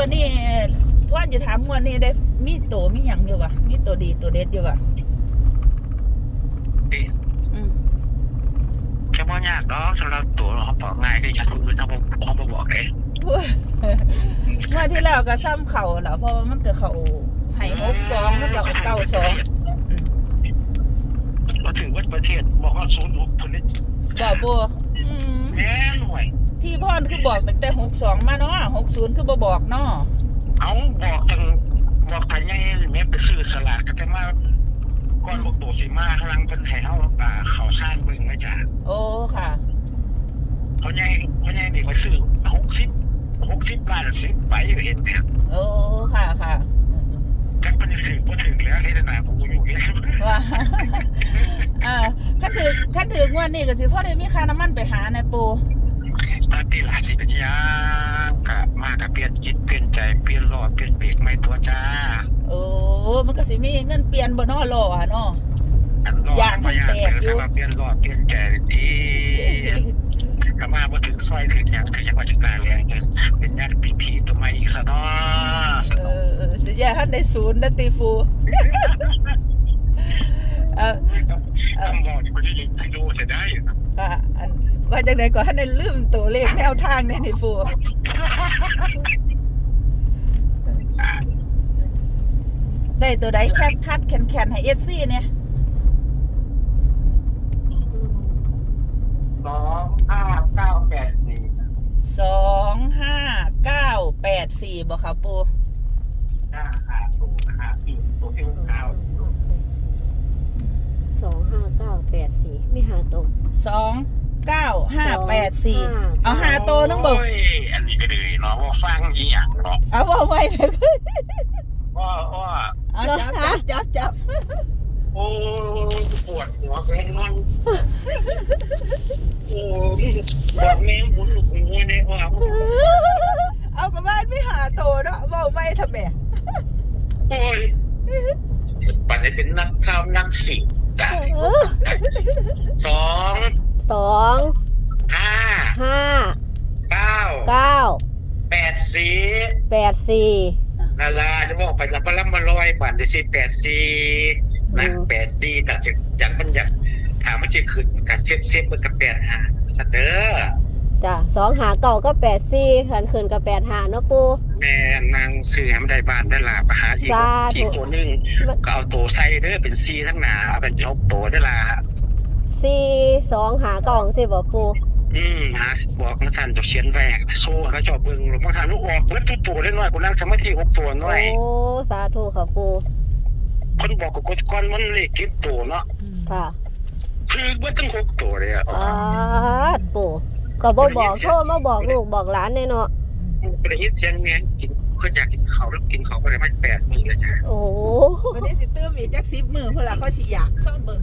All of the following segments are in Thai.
วันนี้ว่านจะถามงวันนี้ได้มีโตมีหยังอยู่วะมีตัวดีตัวเด็ดอยู่วะดิอืมแค่ว่ายากดอกสำหรับตัวเขาบอกง่ายคืออย่างอื่นเขาบอกเขาบอกบอกเลยพูดเมื่อที่แล้วก็ซ้ำเข่าแล้วเพราะว่ามันก็เข่าไห้หกสองมันก็เก้าสองเราถึงวัดประเทศบอกว่าศูนย์หกคนนี้บอกบัวอืมแม่หน่วย ที่พ่อนคือบอกตั้งแต่หกสองมาเนาะหกศูนย์คือบ่บอกเนาะเอาบอกทางบอกทางไงแม่ไปซื้อสลากก็แต่ว่าก่อนบอกตัวสีมาพลังเป็นแถวป่าเขาสร้างบึงนะจ๊ะโอ้ค่ะเขาใหญ่เขาใหญ่นี่ไปซื้อหกสิบหกสิบล้านสิบใบอยู่เห็นเนี่ยโอ้ค่ะค่ะอืมกันมันจะถึงก็ถึงแล้วเฮ็ดนาผมอยู่เนี่ยว่าอ่าขั้นถือขั้นถืองวันนี้ก็สิพ่อได้มีค่าน้ำมันไปหาในปู ปาร์ตี้หลาสิเป็นยางกะมากับเปลี่ยนจิตเปลี่ยนใจเปลี่ยนหลอดเปลี่ยนเบรกไม่ตัวจ้าโอ้มันก็สิมีเงินเปลี่ยนบ่เนอหล่อเนาะอันหลอดอย่างให้แตกอยู่มาเปลี่ยนหลอดเปลี่ยนใจที่ก็มาบ่ถึงซอยถึงหยังถึงยังว่าจะตายแล้วเงินเป็นยักษ์เป็นผีตัวใหม่อีกซะเนาะเออสิยาหันได้ศูนย์นะตีฟูเออคำบอกที่บ่ได้ยินที่รู้เสียได้อะอัน ว่าจังไดก็หันได้ลืมตัวเลขแนวทางเนี่ยนี่ฟูได้ตัวใดแคบคัดแคนแคนให้ FC เนี่ยสองห้าเก้าแปดสี่สองห้าเก้าแปดสี่บ่ค่ะปูห้าห้าตัวนะฮะคือตัวที่เก้าสองห้าเก้าแปดสี่ไม่หาตรงสอง เก้าห้าแปดสี่สองห้าเอาหาตัวนึงบอกโอ้ยอันนี้ก็เลยเนาะว่าฟังอีหยังเนาะเอาเอาไว้ไปว่าว่าเอาจับจับจับจับโอ้ยปวดหัวแกนอนโอ้ยบอกแม่หมุนลูกหัวเนี่ยว่าเอากลับบ้านไม่หาตัวเนาะเอาไว้ทำไม โอ้ยปันนี้เป็นนักข่าวนักสิงตายสอง สองห้าห้าเก้าเก้าแปดสี่แปดสี่นาลาจะบอกไปรับมารับมาลอยบันจะสิแปดสี่นะแปดสี่แต่จะอยากมันอยากถามมันจะขึ้นกับเซฟเซฟมันกับแปดหาสเตอร์จ้ะสองหาเก่าก็แปดสี่ขันคืนกับแปดหาเนาะปูแม่นางซื้อให้มันได้บ้านได้ลาไปหาอีกสาธุอีกตัวหนึงก็เอาตัวใส่เด้อเป็นซีทั้งหนาเอาเป็นยกตัวได้ละ สี่สองหาเก่าสิบ่ปูอืมหาสิบอกนักสันตัวเชียนแรกโซ่เขาจอบเบิ่งหรือบางทางลูกออกเล็บทุกตัวได้น้อยกูนั่งสมาธิหกตัวน้โอ้อยสาธุค่ะปูคนบอกกับกดก้อนมันเลขคิดตัวเนาะค่ะ คือว่าตั้งหกตัวเลยอะอาดปูก็บ่บอกโทรมาบอกลูกบอกหลานแน่เนาะก็ได้ยินเสียงเนี้ยกินก็อยากกินเขาวแล้วกินเขาวก็เลยไม่แปดมือเลยจ้ะโอ้วันนี้สิตื้มอีกจักสิบมือเพื่อละเขาสิอยากซ่อมเบิ่ง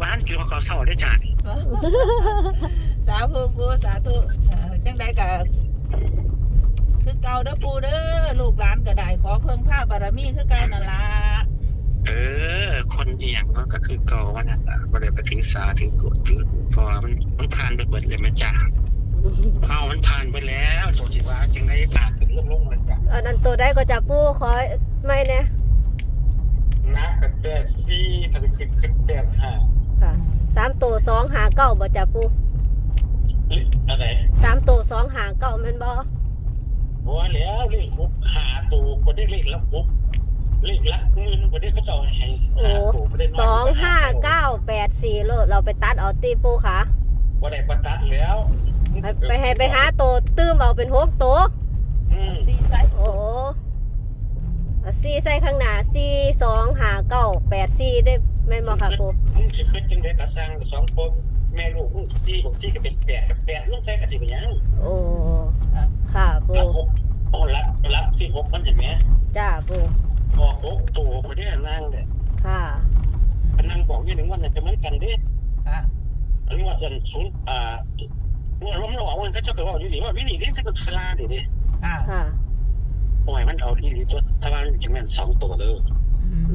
บ้านคือว่าเขาเศร้าได้จ้ะนี่สาธุปูสาธุเอ่อจังใดก็คือเก่าเด้อปูเด้อลูกหลานก็ได้ขอเพิ่มผ้าบารมีคือเก่านั่นล่ะเออ คนเอียงมันก็คือเก่าวันนั้นอะก็เลยไปถึงสาถึงกดถึงพอมันมันผ่านไปเบิดเลยแม่จ้ะเอามันผ่านไปแล้วโจสิว่าจังได้ผ่านเป็นเรื่องลงเลยจ้ะอันนั้นตัวได้ก็จะปูขอไม่แน่นะกับแปดซี่ถ้าไปขึ้นขึ้นแปดห้า ค่ะสามตัวส องหาเก้าบ่จะปูเฮ้ยอะไรสามตัวสองหาเก้าแม่นบ่ว่าแล้วเลขปุ๊บหาตัวก็ได้เลขแล้วปุ๊บเลขลักเงินก็ได้เขาเจ้าให้โอ้หาตัวก็ได้น้ยสองห้าเก้าแปดสี่โลดเราไปตัดเอาตีปูค่ะว่าได้ประตัดแล้วไปไปให้ไปหาตัวตื้มเอาเป็นหกตัวอืมซีไซโอ้เอาสี่ใส่ข้างหน้าสี่สองหาเก้าแปดสี่ได้ แม่นบ่ค่ะปูมึงสิขึ้นจังได้กระสังสองคนแม่ลูกมึงซี่บอกซี่ก็เป็นแปดกับแปดมึงใส่กระสิเป็นหยังโอ้ค่ะปูรับหกโอ้รับรับซี่หกมันเห็นไหมจ้าปูออกหกตัวไม่ได้นั่งเลยค่ะนั่งบอกยี่หนึ่งวันจะเหมือนกันดิค่ะอันนี้ว่าจะศูนย์อ่าว่าล้มระหว่างวันก็จะเกิดว่าอยู่ดีว่าวินี่นี่ถ้าเป็นสลาดิดิค่ะค่ะโอ้ยมันเอาที่ดีตัวถ้าว่ามันจะแม่นสองตัวเลยอืม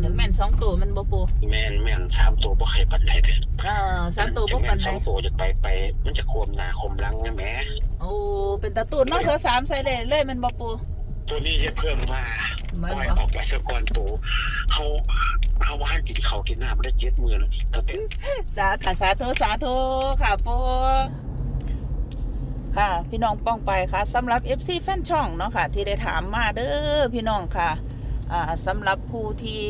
อย่างแม่นสองตัวมันบ่ปูแม่นแม่นสามตัวบ่ให้ปันไดเด้อเออสามตัวบ่แม่ปันนใดสองตัวจะไปไป มันจะโคมหน้าโคมหลังนะแหม่โอ้เป็นตะตูนเนาะเสือสามใส่ได้เลยแมันบ่ปูตัวนี้จะเพิ่มมาเหมือนปล่อยบ่ออกไปสะก่อนตัวเขาเขาว่าให้กินเขาวกินน้ำไม่ได้เจ็ดมือแล้วเขาเต้นสาธุสาธุสาธุค่ะปูค่ะ พี่น้องป้องไปค่ะสำหรับ FC แฟนช่องเนาะค่ะ ที่ได้ถามมาเด้อพี่น้องค่ะอ่า สำหรับผู้ที่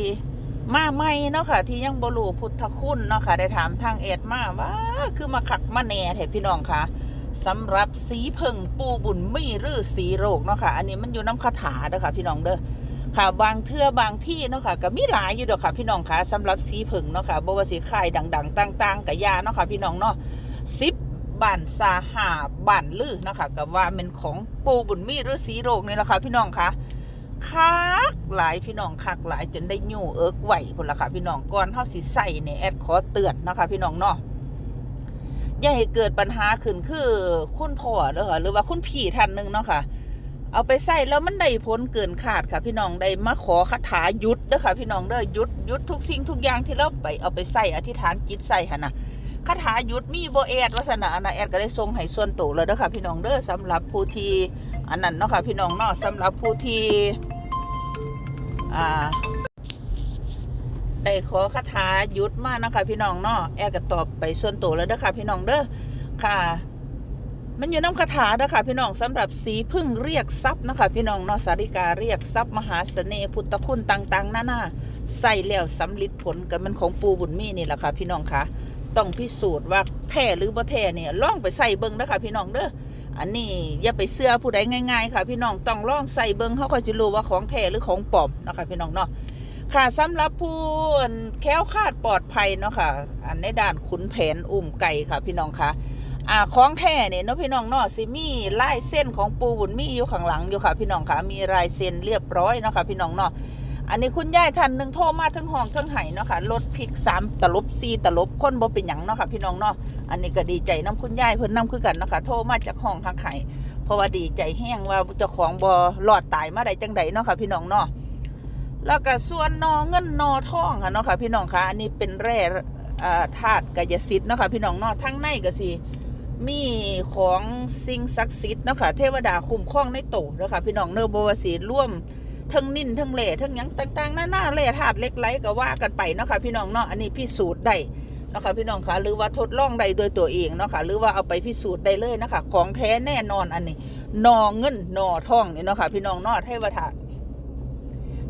มาใหม่เนาะค่ะ ที่ยังบรูพุทธคุณเนาะค่ะ ได้ถามทางเอ็ดมาว่าคือมาขักมาแหน่แท้พี่น้องค่ะสำหรับสีเพิ่งปูบุญมีรื้อสีโรคเนาะค่ะ อันนี้มันอยู่น้ำคาถาเด้อค่ะ พี่น้องเด้อค่ะบางเทื่อบางที่เนาะค่ะก็มีหลายอยู่ดอกค่ะพี่น้องค่ะสำหรับสีผึ่งเนาะค่ะบว่าสิค่ดัง ๆต่างๆกับยาเนาะค่ะพี่น้องเนาะสิบบ้านสาหาบ้านลือเนาะค่ะก็ว่าเป็นของปูบุญมีหรือสีโรคนี่แหละค่ะพี่น้องค่ะ คักหลายพี่น้องคักหลายจนได้ยู่เอิกไหวพุ่นละค่ะพี่น้องก่อนเฮาสิใส่เนี่ยแอดขอเตือนนะคะพี่น้องเนาะอย่าให้เกิดปัญหาขึ้นคือคุณพ่อเด้อค่ะหรือว่าคุณพี่ท่านหนึ่งเนาะค่ะ เอาไปใส่แล้วมันได้ผลเกินขาดค่ะ พี่น้องได้มาขอคาถาหยุดเด้อค่ะ พี่น้องเด้อหยุดหยุดทุกสิ่งทุกอย่างที่เราไปเอาไปใส่อธิษฐานจิตใส่หั่นน่ะคาถาหยุดมีโบแอดวาสนาอนนะแอดก็ได้ส่งให้ส่วนตัวเลยเด้อค่ะ พี่น้องเด้อสำหรับผู้ที่อันนั้นเนาะค่ะพี่น้องเนาะสำหรับผู้ที่ อ่าได้ขอคาถาหยุดมาเนะคะพี่น้องเนาะแอดก็ตอบไปส่วนตัวแล้วเด้อค่ะพี่น้องเด้อค่ะ มันอยู่น้ำคาถาเด้อค่ะพี่น้องสำหรับสีพึ่งเรียกทรัพย์นะคะพี่น้องเนาะสาริกาเรียกทรัพย์มหาเสน่ห์พุทธคุณต่างๆนานาใส่แล้วสำลิดผลกับมันของปูบุญมีนี่แหละค่ะพี่น้องคะต้องพิสูจน์ว่าแท้หรือบ่แท้เนี่ยลองไปใส่เบิ่งเด้อค่ะพี่น้องเด้อ อันนี้อย่าไปเสื้อผู้ใดง่าย ๆ ค่ะ พี่น้องต้องลองใส่เบิ่งเขาก็จะรู้ว่าของแท้หรือของปลอมนะคะพี่น้องเนาะค่ะสำหรับผู้แคล้วคลาดปลอดภัยเนาะค่ะ อันในด้านขุนแผนอุ้มไก่ค่ะ พี่น้องคะอ่าของแท้เนี่ยเนาะพี่น้องเนาะสิมีลายเส้นของปูบุญมีอยู่ข้างหลังอยู่ค่ะ พี่น้องค่ะมีลายเส้นเรียบร้อยเนาะค่ะพี่น้องเนาะ อันนี้คุณยายท่านหนึ่งโทรมาทั้งห้องทั้งไห้เนาะค่ะลดพริกสามตลบสี่ตลบคนบ่เป็นหยังเนาะค่ะพี่น้องเนาะอันนี้ก็ดีใจน้ำคุณยายเพิ่นน้ำคือกันเนาะค่ะโทรมาจากห้องทั้งไห้เพราะว่าดีใจแห้งว่าเจ้าของบ่รอดตายมาได้จังใดเนาะค่ะพี่น้องเนาะแล้วก็ส่วนนอเงินนอทองค่ะเนาะค่ะพี่น้องค่ะอันนี้เป็นแร่ธาตุกายสิทธิ์เนาะค่ะพี่น้องเนาะทั้งในก็สิมีของสิ่งศักดิ์สิทธิ์เนาะค่ะเทวดาคุ้มครองในโตเนาะค่ะพี่น้องเนอร์บวสีร่วม ทั้งนิ่นทั้งเหล่ทั้งยังต่างๆหน้าหน้าเล่ธาตุเล็กไหลก็ว่ากันไปเนาะค่ะพี่น้องเนาะอันนี้พิสูจน์ได้เนาะค่ะพี่น้องคะหรือว่าทดลองได้โดยตัวเองเนาะค่ะหรือว่าเอาไปพิสูจน์ได้เลยนะคะของแท้แน่นอนอันนี้นอเงินนอทองนี่เนาะค่ะพี่น้องเนาะเทวดา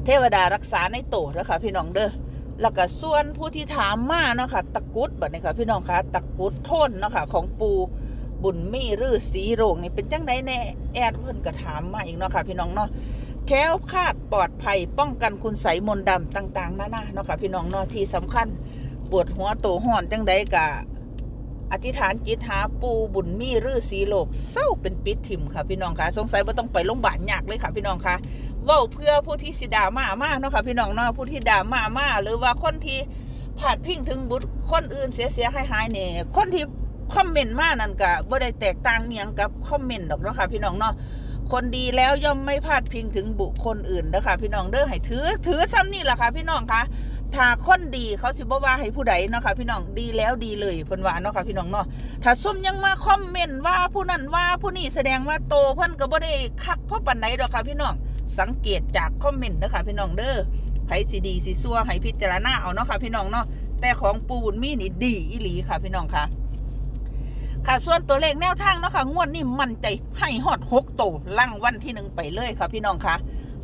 เทวดารักษาในโตนะค่ะพี่น้องเด้อแล้วก็ส่วนผู้ที่ถามมาเนาะค่ะตะกุดแบบนี้ค่ะพี่น้องคะตะกุดโทนเนาะค่ะของปูบุญมีรือสีโรงนี่เป็นจังไดแน่แอดเพิ่นก็ถามมาอีกเนาะค่ะพี่น้องเนาะ แค้วคาดปลอดภัยป้องกันคุณใสมนดำต่างๆนานาเนาะค่ะพี่น้องเนาะที่สำคัญปวดหัวโตห่อนจังไดกะอธิษฐานจิตหาปูบุญมีรือสีโลกเศร้าเป็นปิดถิ่มค่ะพี่น้องค่ะ สงสัยว่าต้องไปโรงพยาบาลยากเลยค่ะพี่น้องค่ะว้าเพื่อผู้ที่สิดามามาเนาะค่ะพี่น้องเนาะผู้ที่ดามามาหรือว่าคนที่ผาดพิงถึงบุตรคนอื่นเสียเสียหายหายเนี่ยคนที่คอมเมนต์มานั่นก็บ่ได้แตกต่างเนียงกับคอมเมนต์ดอกเนาะค่ะพี่น้องเนาะ คนดีแล้วย่อมไม่พลาดพิงถึงบุคคลอื่นเด้อค่ะพี่น้องเด้อให้ถือถือซ้ำนี่แหละค่ะพี่น้องคะถ้าคนดีเขาสิบ่ว่าให้ผู้ใดเนาะค่ะพี่น้องดีแล้วดีเลยเพิ่นว่าเนาะค่ะพี่น้องเนาะถ้าส้มยังมาคอมเมนต์ว่าผู้นั้นว่าผู้นี้แสดงว่าโตเพิ่นก็บ่ได้คักเพราะปานใดดอกค่ะพี่น้องสังเกตจากคอมเมนต์เด้อค่ะพี่น้องเด้อไผสิดีสิซัวให้พิจารณาเอาเนาะค่ะพี่น้องเนาะแต่ของปูบุญมีนี่ดีอีหลีค่ะพี่น้องค่ะ ค่ะส่วนตัวเลขแนวทางเนาะค่ะงวดนี้มั่นใจให้ฮอดหกโตวล่งวันที่หนึ่งไปเลยค่ะพี่น้องค่ะ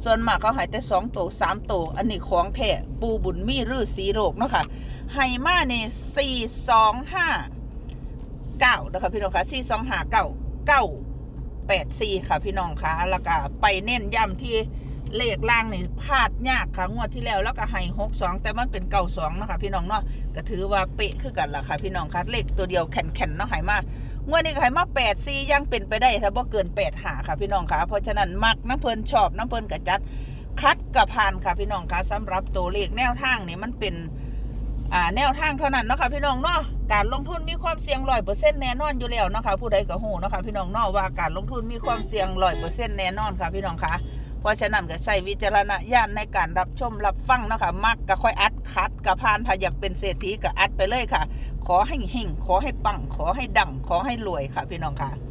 ส่วนมากเขาหายแต่สองโตวสามโตวอันนี้ของแท้ปูบุญมีรือสีโรกเนาะค่ะให้มาในสี่สองห้าเก้านะคะพี่น้องค่ะสี่สองห้าเก้าเก้าแปดสี่ค่ะพี่น้องคะแล้วก็ไปเน้นย้ำที่ เลขล่างนี่พลาดยากค่ะงวดที่แล้วแล้วก็ให้หกสองแต่มันเป็นเก่าสองนะคะพี่น้องเนาะก็ถือว่าเป๊ะคือกันล่ะค่ะพี่น้องคะเลขตัวเดียวแข็งๆเนาะให้มางวดนี้ก็ให้มาแปดสี่ยังเป็นไปได้ถ้าบ่เกินแปดหาค่ะพี่น้องคะเพราะฉะนั้นมักน้ำเพลินชอบน้ำเพลินกระจัดคัดกับพานค่ะพี่น้องคะสำหรับตัวเลขแนวทางนี่มันเป็นอ่าแนวทางเท่านั้นเนาะค่ะพี่น้องเนาะการลงทุนมีความเสี่ยงร้อยเปอร์เซ็นต์แน่นอนอยู่แล้วเนาะค่ะผู้ใดก็ฮู้เนาะค่ะพี่น้องเนาะว่าการลงทุนมีความเสี่ยงร้อยเปอร์เซ็นต์แน่นอนค่ะพี่น้องค่ะ ราะฉะนั้นก็ใช้วิจารณญาณในการรับชมรับฟังเนาะค่ะมักก็ค่อยอัดคัดกับพานถ้าอยากเป็นเศรษฐีก็อัดไปเลยค่ะ ขอให้หิ่งขอให้ปังขอให้ดังขอให้รวยค่ะ พี่น้องค่ะ